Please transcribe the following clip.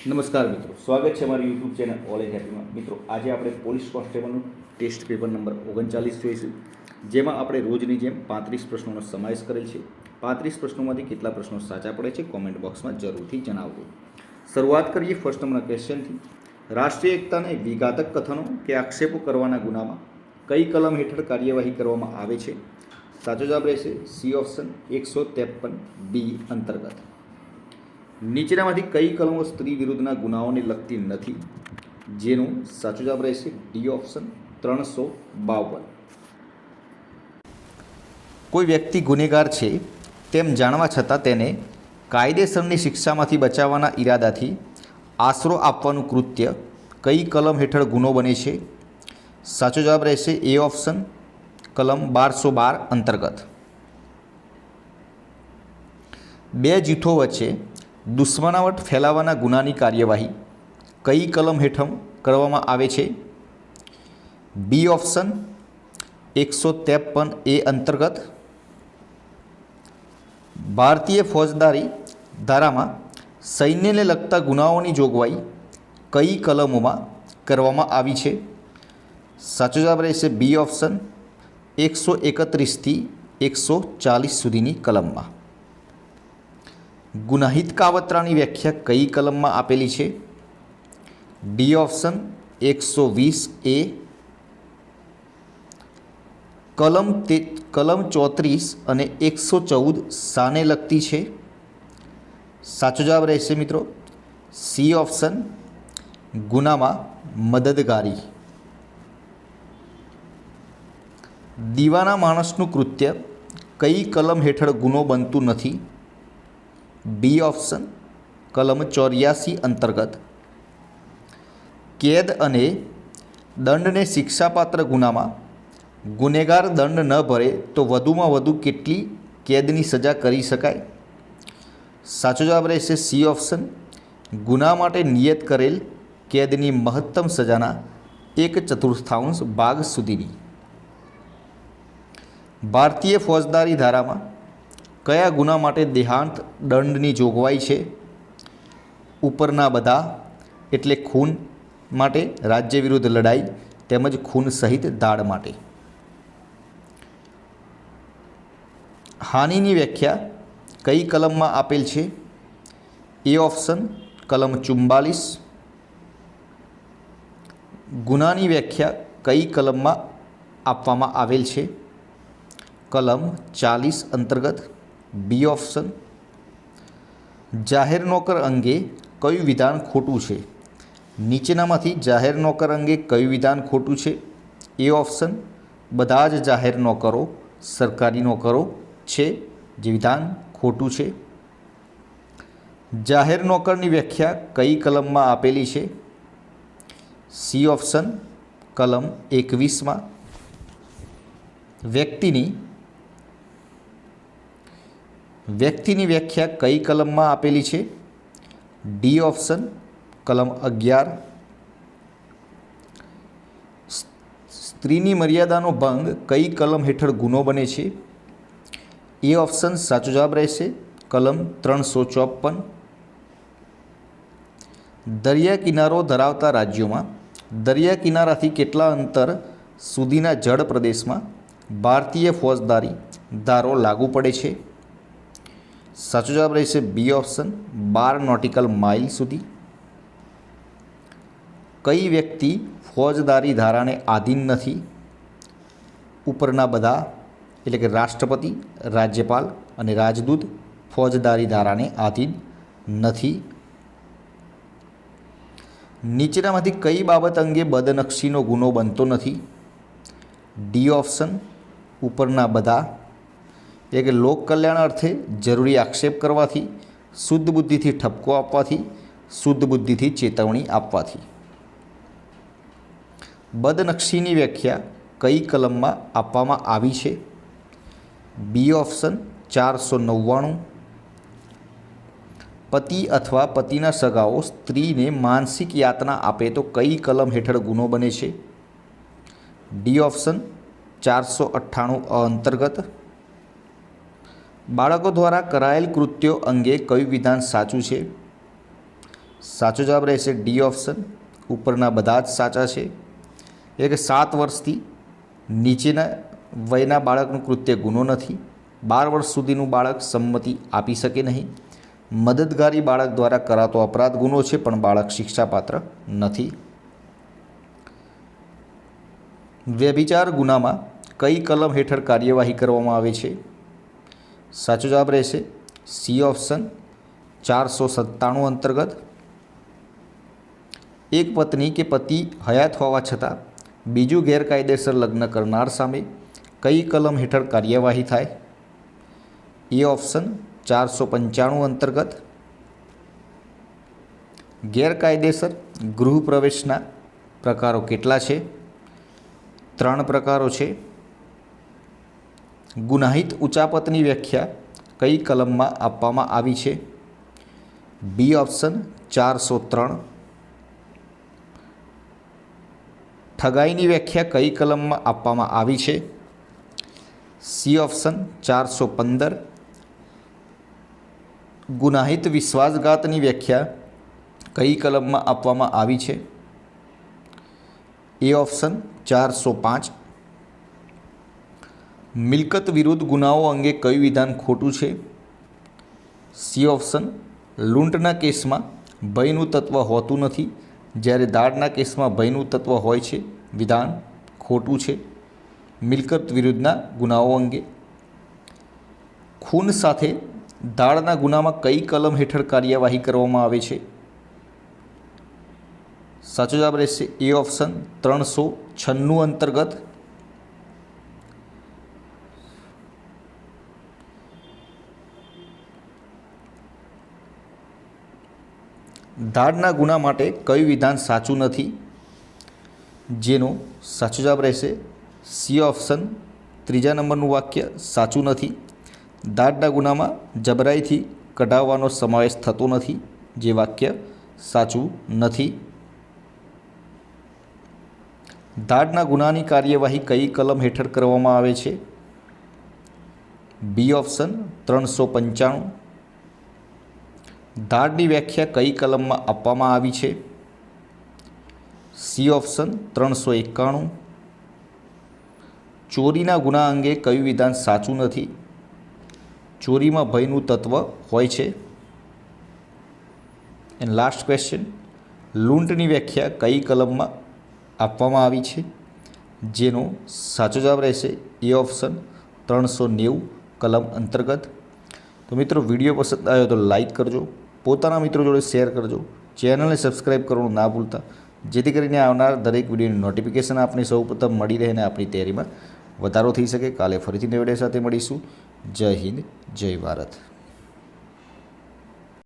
નમસ્કાર મિત્રો, સ્વાગત છે અમારી યુટ્યુબ ચેનલ ઓલ એજ હેપીમાં મિત્રો, આજે આપણે પોલીસ કોન્સ્ટેબલનું ટેસ્ટ પેપર નંબર ઓગણચાલીસ જોઈશું, જેમાં આપણે રોજની જેમ પાંત્રીસ પ્રશ્નોનો સમાવેશ કરેલ છે. પાંત્રીસ પ્રશ્નોમાંથી કેટલા પ્રશ્નો સાચા પડે છે કોમેન્ટ બોક્સમાં જરૂરથી જણાવજો. શરૂઆત કરીએ ફર્સ્ટ નંબરના ક્વેશ્ચનથી રાષ્ટ્રીય એકતાને વિઘાતક કથનો કે આક્ષેપો કરવાના ગુનામાં કઈ કલમ હેઠળ કાર્યવાહી કરવામાં આવે છે? સાચો જવાબ રહેશે સી ઓપ્શન એકસો ત્રેપન બી અંતર્ગત. નીચેનામાંથી કઈ કલમો સ્ત્રી વિરુદ્ધના ગુનાઓને લગતી નથી? જેનું સાચો જવાબ રહેશે ડી ઓપ્શન ત્રણસો બાવન. કોઈ વ્યક્તિ ગુનેગાર છે, તેમ જાણવા છતાં તેને કાયદેસરની શિક્ષામાંથી બચાવવાના ઈરાદાથી આશરો આપવાનું કૃત્ય કઈ કલમ હેઠળ ગુનો બને છે? સાચો જવાબ રહેશે એ ઓપ્શન કલમ બારસો બાર અંતર્ગત. બે જૂથો વચ્ચે દુશ્મનાવટ ફેલાવવાના ગુનાની કાર્યવાહી કઈ કલમ હેઠળ કરવામાં આવે છે? બી ઓપ્શન એકસો ત્રેપન એ અંતર્ગત. ભારતીય ફોજદારી ધારામાં સૈન્યને લગતા ગુનાઓની જોગવાઈ કઈ કલમોમાં કરવામાં આવી છે? સાચો જવાબ રહેશે બી ઓપ્શન એકસો એકત્રીસથી એકસો ચાલીસ સુધીની કલમમાં. ગુનાહિત કાવતરાની વ્યાખ્યા કઈ કલમમાં આપેલી છે? ડી ઓપ્શન એકસો વીસ એ. કલમ તે, કલમ ચોત્રીસ અને એકસો ચૌદ શાને લગતી છે. સાચો જવાબ રહેશે મિત્રો સી ઓપ્શન ગુનામાં મદદગારી. દીવાના માણસનું કૃત્ય કઈ કલમ હેઠળ ગુનો બનતું નથી? બી ઓપ્શન, કલમ ચોર્યાસી અંતર્ગત. કેદ અને દંડને શિક્ષાપાત્ર ગુનામાં. ગુનેગાર દંડ ન ભરે તો વધુમાં વધુ કેટલી કેદની સજા કરી શકાય? સાચો જવાબ રહેશે સી ઓપ્શન. ગુના માટે નિયત કરેલ કેદની મહત્તમ સજાના એક ચતુર્થાંશ ભાગ સુધીની. ભારતીય ફોજદારી ધારામાં કયા ગુના માટે દેહાંત દંડની જોગવાઈ છે? ઉપરના બધા, એટલે ખૂન માટે રાજ્ય વિરુદ્ધ લડાઈ તેમજ ખૂન સહિત દાળ માટે. હાનિની વ્યાખ્યા કઈ કલમમાં આપેલ છે? એ ઓપ્શન કલમ ચુમ્બાલીસ ગુનાની વ્યાખ્યા કઈ કલમમાં આપવામાં આવેલ છે? કલમ ચાલીસ અંતર્ગત. B option. જાહેર નોકર અંગે કયું વિધાન ખોટું છે? નીચેનામાંથી જાહેર નોકર અંગે કયું વિધાન ખોટું છે? A option. બધા જ જાહેર નોકરો સરકારી નોકરો છે જે વિધાન ખોટું છે. જાહેર નોકરની વ્યાખ્યા કઈ કલમમાં આપેલી છે? C option. કલમ એકવીસમાં. વ્યક્તિની વ્યક્તિની વ્યાખ્યા કઈ કલમમાં આપેલી છે? ડી ઓપ્શન, કલમ અગિયાર. સ્ત્રીની મર્યાદાનો ભંગ કઈ કલમ હેઠળ ગુનો બને છે? એ ઓપ્શન સાચો જવાબ રહેશે, કલમ ત્રણસો ચોપન. દરિયા કિનારો ધરાવતા રાજ્યોમાં, દરિયા કિનારાથી કેટલા અંતર સુધીના જળ પ્રદેશમાં ભારતીય ફોજદારી ધારો લાગુ પડે છે? સાચો જવાબ રહેશે બી ઓપ્શન. બાર નોટિકલ માઇલ સુધી. કઈ વ્યક્તિ ફોજદારી ધારાને આધીન નથી? ઉપરના બધા, એટલે કે રાષ્ટ્રપતિ, રાજ્યપાલ અને રાજદૂત ફોજદારી ધારાને આધીન નથી. નીચેનામાંથી કઈ બાબત અંગે બદનક્ષીનો ગુનો બનતો નથી? D option. ઉપરના બધા એટલે કે લોક કલ્યાણ અર્થે જરૂરી આક્ષેપ કરવાથી, શુદ્ધ બુદ્ધિથી ઠપકો આપવાથી, શુદ્ધ બુદ્ધિથી ચેતવણી આપવાથી. બદનક્ષીની વ્યાખ્યા કઈ કલમમાં આપવામાં આવી છે? બી ઓપ્શન ચારસો નવ્વાણું. પતિ અથવા પતિના સગાઓ સ્ત્રીને માનસિક યાતના આપે તો કઈ કલમ હેઠળ ગુનો બને છે? ડી ઓપ્શન ચારસો અઠ્ઠાણું અંતર્ગત. બાળકો દ્વારા કરાયેલ કૃત્યો અંગે કયું વિધાન સાચું છે? સાચો જવાબ રહેશે ડી ઓપ્શન. ઉપરના બધા જ સાચા છે. એટલે કે સાત વર્ષથી નીચેના વયના બાળકનું કૃત્ય ગુનો નથી. બાર વર્ષ સુધીનું બાળક સંમતિ આપી શકે નહીં. મદદગારી બાળક દ્વારા કરાતો અપરાધ ગુનો છે, પણ બાળક શિક્ષાપાત્ર નથી. વ્યભિચાર ગુનામાં કઈ કલમ હેઠળ કાર્યવાહી કરવામાં આવે છે? સાચો જવાબ રહેશે સી ઓપ્શન ચારસો સત્તાણું અંતર્ગત. એક પત્ની કે પતિ હયાત હોવા છતાં બીજું ગેરકાયદેસર લગ્ન કરનાર સામે કઈ કલમ હેઠળ કાર્યવાહી થાય? એ ઓપ્શન ચારસો પંચાણું અંતર્ગત. ગેરકાયદેસર ગૃહ પ્રવેશના પ્રકારો કેટલા છે? ત્રણ પ્રકારો છે. ગુનાહિત ઉચાપતની વ્યાખ્યા કઈ કલમમાં આપવામાં આવી છે? બી ઓપ્શન ચારસો ત્રણ. ઠગાઈની વ્યાખ્યા કઈ કલમમાં આપવામાં આવી છે? સી ઓપ્શન ચારસો પંદર. ગુનાહિત વિશ્વાસઘાતની વ્યાખ્યા કઈ કલમમાં આપવામાં આવી છે? એ ઓપ્શન ચારસો પાંચ. મિલકત વિરુદ્ધ ગુનાઓ અંગે કયું વિધાન ખોટું છે? સી ઓપ્શન, લૂંટના કેસમાં ભયનું તત્વ હોતું નથી. જ્યારે દાળના કેસમાં ભયનું તત્વ હોય છે, વિધાન ખોટું છે. મિલકત વિરુદ્ધના ગુનાઓ અંગે. ખૂન સાથે દાળના ગુનામાં કઈ કલમ હેઠળ કાર્યવાહી કરવામાં આવે છે? સાચો જવાબ રહેશે એ ઓપ્શન ત્રણસો છન્નું અંતર્ગત દાળના ગુના માટે કયું વિધાન સાચું નથી? જેનો સાચો જવાબ રહેશે, સી ઓપ્શન, ત્રીજા નંબરનું વાક્ય, સાચું નથી. દાળના ગુનામાં જબરાઈથી કઢાવવાનો સમાવેશ થતો નથી. જે વાક્ય, સાચું નથી. દાળના ગુનાની કાર્યવાહી કઈ કલમ હેઠળ કરવામાં આવે છે? બી ઓપ્શન, ત્રણસો પંચાણું દાળની વ્યાખ્યા કઈ કલમમાં આપવામાં આવી છે? સી ઓપ્શન ત્રણસો એકાણું. ચોરીના ગુના અંગે કયું વિધાન સાચું નથી? ચોરીમાં ભયનું તત્વ હોય છે. એન્ડ લાસ્ટ ક્વેશ્ચન લૂંટની વ્યાખ્યા કઈ કલમમાં આપવામાં આવી છે? જેનો સાચો જવાબ રહેશે એ ઓપ્શન ત્રણસો નેવું કલમ અંતર્ગત. તો મિત્રો, વીડિયો પસંદ આવ્યો તો લાઈક કરજો. પોતાના મિત્રો જોડે શેર કરજો. ચેનલને સબસ્ક્રાઈબ કરવાનું ના ભૂલતા. જેથી કરીને આવનાર દરેક વિડીયોની નોટિફિકેશન આપને સૌપ્રથમ મળી રહે અને આપણી તૈયારીમાં વધારો થઈ શકે. કાલે ફરીથી નવા વીડિયો સાથે મળીશું. જય હિન્દ, જય ભારત.